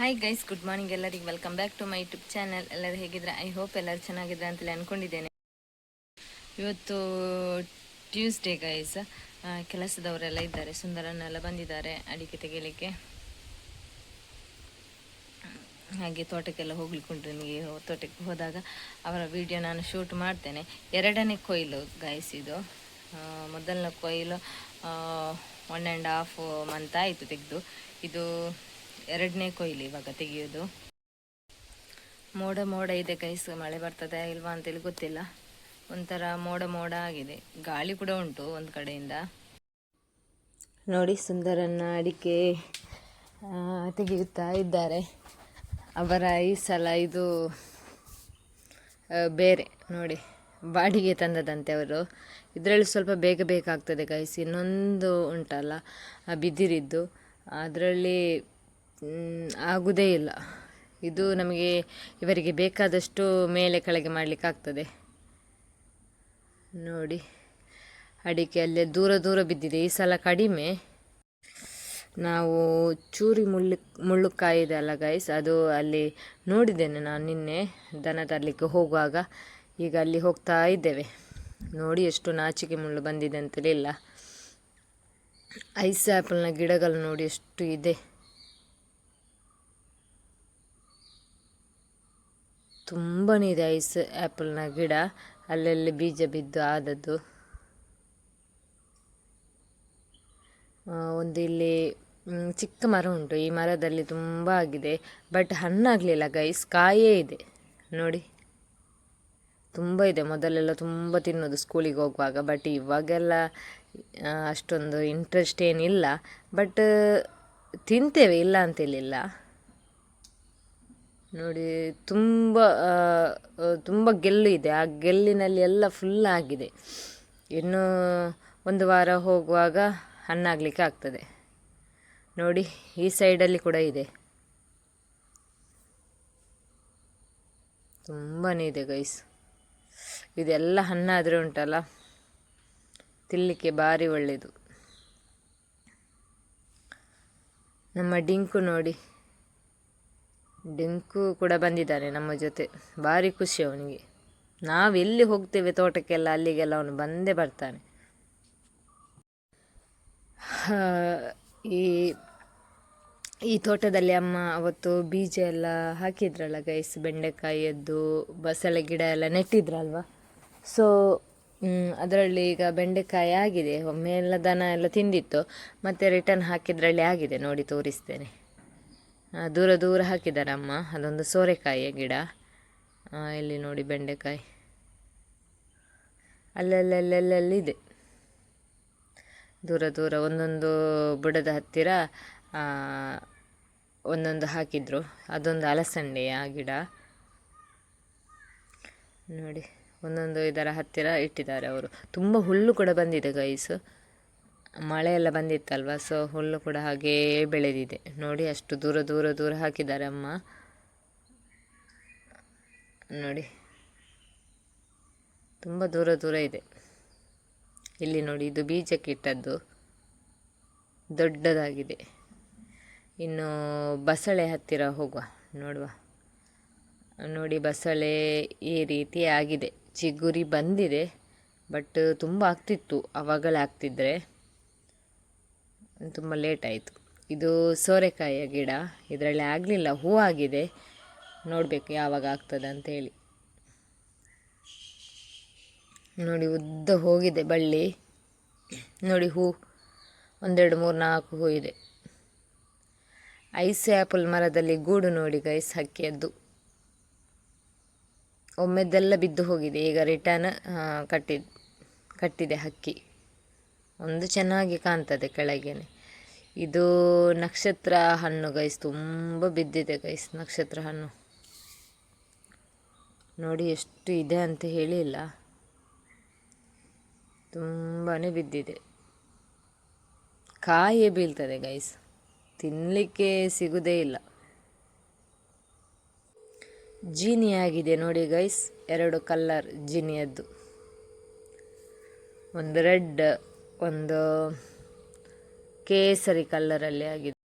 Hi guys good morning ಎಲ್ಲರಿಗೆ. Welcome back to my YouTube channel ಎಲ್ಲರೂ ಹೇಗಿದ್ರೆ I hope ಎಲ್ಲರೂ ಚೆನ್ನಾಗಿದ್ರೆ ಅಂತಲೇ ಅಂದ್ಕೊಂಡಿದ್ದೇನೆ ಇವತ್ತು ಟ್ಯೂಸ್ಡೇ ಗೈಸ್ ಕೆಲಸದವರೆಲ್ಲ ಇದ್ದಾರೆ. ಸುಂದರನ್ನೆಲ್ಲ ಬಂದಿದ್ದಾರೆ ಅಡಿಕೆ ತೆಗಿಲಿಕ್ಕೆ. ಹಾಗೆ ತೋಟಕ್ಕೆಲ್ಲ ಹೋಗ್ಲಿಕ್ಕೆ ಉಂಟು ನಿಮಗೆ ತೋಟಕ್ಕೆ ಹೋದಾಗ ಅವರ ವಿಡಿಯೋ ನಾನು ಶೂಟ್ ಮಾಡ್ತೇನೆ. ಎರಡನೇ ಕೊಯ್ಲು ಗೈಸ್ ಇದು. ಮೊದಲನೇ ಕೊಯ್ಲು ಒನ್ ಆ್ಯಂಡ್ ಹಾಫ್ ಮಂತ್ ಆಯಿತು ತೆಗೆದು. ಇದು ಎರಡನೇ ಕೊಯ್ಲು ಇವಾಗ ತೆಗೆಯೋದು. ಮೋಡ ಮೋಡ ಇದೆ ಕೈಸ್ ಮಳೆ ಬರ್ತದೆ ಇಲ್ವಾ ಅಂತೇಳಿ ಗೊತ್ತಿಲ್ಲ. ಒಂಥರ ಮೋಡ ಮೋಡ ಆಗಿದೆ. ಗಾಳಿ ಕೂಡ ಉಂಟು ಒಂದು ಕಡೆಯಿಂದ. ನೋಡಿ ಸುಂದರನ್ನ ಅಡಿಕೆ ತೆಗೆಯುತ್ತಾ ಇದ್ದಾರೆ. ಅವರ ಈ ಸಲ ಇದು ಬೇರೆ. ನೋಡಿ, ಬಾಡಿಗೆ ತಂದದಂತೆ ಅವರು. ಇದರಲ್ಲಿ ಸ್ವಲ್ಪ ಬೇಗ ಬೇಕಾಗ್ತದೆ ಗೈಸ್ ಇನ್ನೊಂದು ಉಂಟಲ್ಲ ಬಿದಿರಿದ್ದು ಅದರಲ್ಲಿ ಆಗುವುದೇ ಇಲ್ಲ. ಇದು ನಮಗೆ ಇವರಿಗೆ ಬೇಕಾದಷ್ಟು ಮೇಲೆ ಕೆಳಗೆ ಮಾಡಲಿಕ್ಕೆ ಆಗ್ತದೆ. ನೋಡಿ, ಅಡಿಕೆ ಅಲ್ಲೇ ದೂರ ದೂರ ಬಿದ್ದಿದೆ. ಈ ಸಲ ಕಡಿಮೆ. ನಾವು ಚೂರಿ ಮುಳ್ಳು, ಮುಳ್ಳುಕಾಯಿ ಇದೆ ಅಲ್ಲ ಗೈಸ್ ಅದು ಅಲ್ಲಿ ನೋಡಿದ್ದೇನೆ ನಾನು ನಿನ್ನೆ. ದನ ತರಲಿಕ್ಕೆ ಹೋಗುವಾಗ ಈಗ ಅಲ್ಲಿ ಹೋಗ್ತಾ ಇದ್ದೇವೆ. ನೋಡಿ ಎಷ್ಟು ನಾಚಿಕೆ ಮುಳ್ಳು ಬಂದಿದೆ ಅಂತಲೇ ಇಲ್ಲ ಐಸ್ ಆ್ಯಪಲ್ನ ಗಿಡಗಳು ನೋಡಿ ಎಷ್ಟು ಇದೆ. ತುಂಬನೇ ಇದೆ ಐಸ್ ಆ್ಯಪಲ್ನ ಗಿಡ. ಅಲ್ಲಲ್ಲಿ ಬೀಜ ಬಿದ್ದು ಆದದ್ದು. ಒಂದು ಇಲ್ಲಿ ಚಿಕ್ಕ ಮರ ಉಂಟು. ಈ ಮರದಲ್ಲಿ ತುಂಬ ಆಗಿದೆ. ಬಟ್ ಹಣ್ಣಾಗಲಿಲ್ಲ ಗೈಸ್. ಕಾಯೇ ಇದೆ. ನೋಡಿ. ತುಂಬ ಇದೆ. ಮೊದಲೆಲ್ಲ ತುಂಬ ತಿನ್ನೋದು ಸ್ಕೂಲಿಗೆ ಹೋಗುವಾಗ. ಬಟ್ ಇವಾಗೆಲ್ಲ ಅಷ್ಟೊಂದು ಇಂಟ್ರೆಸ್ಟ್ ಏನಿಲ್ಲ. ಬಟ್, ತಿಂತೇವೆ, ಇಲ್ಲ ಅಂತೇಳಿಲ್ಲ ನೋಡಿ, ತುಂಬ ತುಂಬ ಗೆಲ್ಲು ಇದೆ. ಆ ಗೆಲ್ಲಿನಲ್ಲಿ ಎಲ್ಲ ಫುಲ್ ಆಗಿದೆ. ಇನ್ನೂ ಒಂದು ವಾರ ಹೋಗುವಾಗ ಹಣ್ಣಾಗಲಿಕ್ಕೆ ಆಗ್ತದೆ. ನೋಡಿ, ಈ ಸೈಡಲ್ಲಿ ಕೂಡ ಇದೆ. ತುಂಬಾ ಇದೆ ಗೈಸ್ ಇದೆಲ್ಲ ಹಣ್ಣಾದರೆ ಉಂಟಲ್ಲ? ತಿನ್ನಲಿಕ್ಕೆ ಭಾರಿ ಒಳ್ಳೆಯದು ನಮ್ಮ ಡಿಂಕು ನೋಡಿ. ಡಿಂಕು ಕೂಡ ಬಂದಿದ್ದಾನೆ ನಮ್ಮ ಜೊತೆ. ಭಾರಿ ಖುಷಿ ಅವನಿಗೆ. ನಾವೆಲ್ಲಿ ಹೋಗ್ತೇವೆ ತೋಟಕ್ಕೆಲ್ಲ, ಅಲ್ಲಿಗೆಲ್ಲ ಅವನು ಬಂದೇ ಬರ್ತಾನೆ. ಈ ಈ ತೋಟದಲ್ಲಿ ಅಮ್ಮ ಅವತ್ತು ಬೀಜ ಎಲ್ಲ ಹಾಕಿದ್ರಲ್ಲ ಗೈಸ್ ಬೆಂಡೆಕಾಯಿಯದ್ದು ಬಸಳೆ ಗಿಡ ಎಲ್ಲ ನೆಟ್ಟಿದ್ರಲ್ವ? ಸೊ ಅದರಲ್ಲಿ ಈಗ ಬೆಂಡೆಕಾಯಿ ಆಗಿದೆ. ಒಮ್ಮೆ ಎಲ್ಲ ದನ ಎಲ್ಲ ತಿಂದಿತ್ತು. ಮತ್ತು ರಿಟರ್ನ್ ಹಾಕಿದ್ರಲ್ಲಿ ಆಗಿದೆ. ನೋಡಿ ತೋರಿಸ್ತೇನೆ. ದೂರ ದೂರ ಹಾಕಿದ್ದಾರೆ ಅಮ್ಮ ಅದೊಂದು ಸೋರೆಕಾಯಿಯ ಗಿಡ. ಇಲ್ಲಿ ನೋಡಿ ಬೆಂಡೆಕಾಯಿ. ಅಲ್ಲಲ್ಲಲ್ಲಲ್ಲಿದೆ ದೂರ ದೂರ ಒಂದೊಂದು ಬುಡದ ಹತ್ತಿರ ಒಂದೊಂದು ಹಾಕಿದ್ರು. ಅದೊಂದು ಅಲಸಂಡೆಯ ಗಿಡ. ನೋಡಿ, ಒಂದೊಂದು ಇದರ ಹತ್ತಿರ ಇಟ್ಟಿದ್ದಾರೆ ಅವರು. ತುಂಬ ಹುಲ್ಲು ಕೂಡ ಬಂದಿದೆ ಗೈಸ್ ಮಳೆ ಎಲ್ಲ ಬಂದಿತ್ತಲ್ವ? ಸೊ ಹುಲ್ಲು ಕೂಡ ಹಾಗೇ ಬೆಳೆದಿದೆ. ನೋಡಿ, ಅಷ್ಟು ದೂರ ದೂರ ದೂರ ಹಾಕಿದ್ದಾರೆ ಅಮ್ಮ. ನೋಡಿ, ತುಂಬ ದೂರ ದೂರ ಇದೆ. ಇಲ್ಲಿ ನೋಡಿ, ಇದು ಬೀಜಕ್ಕೆ ಇಟ್ಟದ್ದು. ದೊಡ್ಡದಾಗಿದೆ. ಇನ್ನು ಬಸಳೆ ಹತ್ತಿರ ಹೋಗುವ, ನೋಡುವ. ನೋಡಿ, ಬಸಳೆ ಈ ರೀತಿ ಆಗಿದೆ. ಚಿಗುರಿ ಬಂದಿದೆ ಬಟ್ ತುಂಬ ಆಗ್ತಿತ್ತು. ಆವಾಗಲೇ ಆಗ್ತಿದ್ರೆ. ತುಂಬ ಲೇಟ್ ಆಯಿತು. ಇದು ಸೋರೆಕಾಯಿಯ ಗಿಡ. ಇದರಲ್ಲಿ ಆಗಲಿಲ್ಲ, ಹೂ ಆಗಿದೆ. ನೋಡಬೇಕು ಯಾವಾಗ ಆಗ್ತದೆ ಅಂತೇಳಿ ನೋಡಿ, ಉದ್ದ ಹೋಗಿದೆ ಬಳ್ಳಿ. ನೋಡಿ, ಹೂ. ಒಂದೆರಡು, ಮೂರು, ನಾಲ್ಕು ಹೂ ಇದೆ. ಐಸ್ ಆ್ಯಪಲ್ ಮರದಲ್ಲಿ ಗೂಡು ನೋಡಿ ಗೈಸ್ ಹಕ್ಕಿಯದ್ದು. ಒಮ್ಮೆದೆಲ್ಲ ಬಿದ್ದು ಹೋಗಿದೆ, ಈಗ ರಿಟರ್ನ್ ಕಟ್ಟಿದ ಕಟ್ಟಿದೆ ಹಕ್ಕಿ. ಒಂದು ಚೆನ್ನಾಗಿ ಕಾಣ್ತದೆ ಕೆಳಗೇನೆ. ಇದು ನಕ್ಷತ್ರ ಹಣ್ಣು ಗೈಸ್ ತುಂಬ ಬಿದ್ದಿದೆ ಗೈಸ್ ನಕ್ಷತ್ರ ಹಣ್ಣು. ನೋಡಿ, ಎಷ್ಟು ಇದೆ ಅಂತ ಹೇಳಿಲ್ಲ. ತುಂಬಾ ಬಿದ್ದಿದೆ. ಕಾಯೇ ಬೀಳ್ತದೆ ಗೈಸ್ ತಿನ್ನಲಿಕ್ಕೆ ಸಿಗುದೇ ಇಲ್ಲ. ಜೀನಿಯಾಗಿದೆ ನೋಡಿ ಗೈಸ್ ಎರಡು ಕಲ್ಲರ್ ಜೀನಿಯದ್ದು. ಒಂದು ರೆಡ್ ಒಂದು ಕೇಸರಿ ಕಲ್ಲರಲ್ಲಿ ಆಗಿದೆ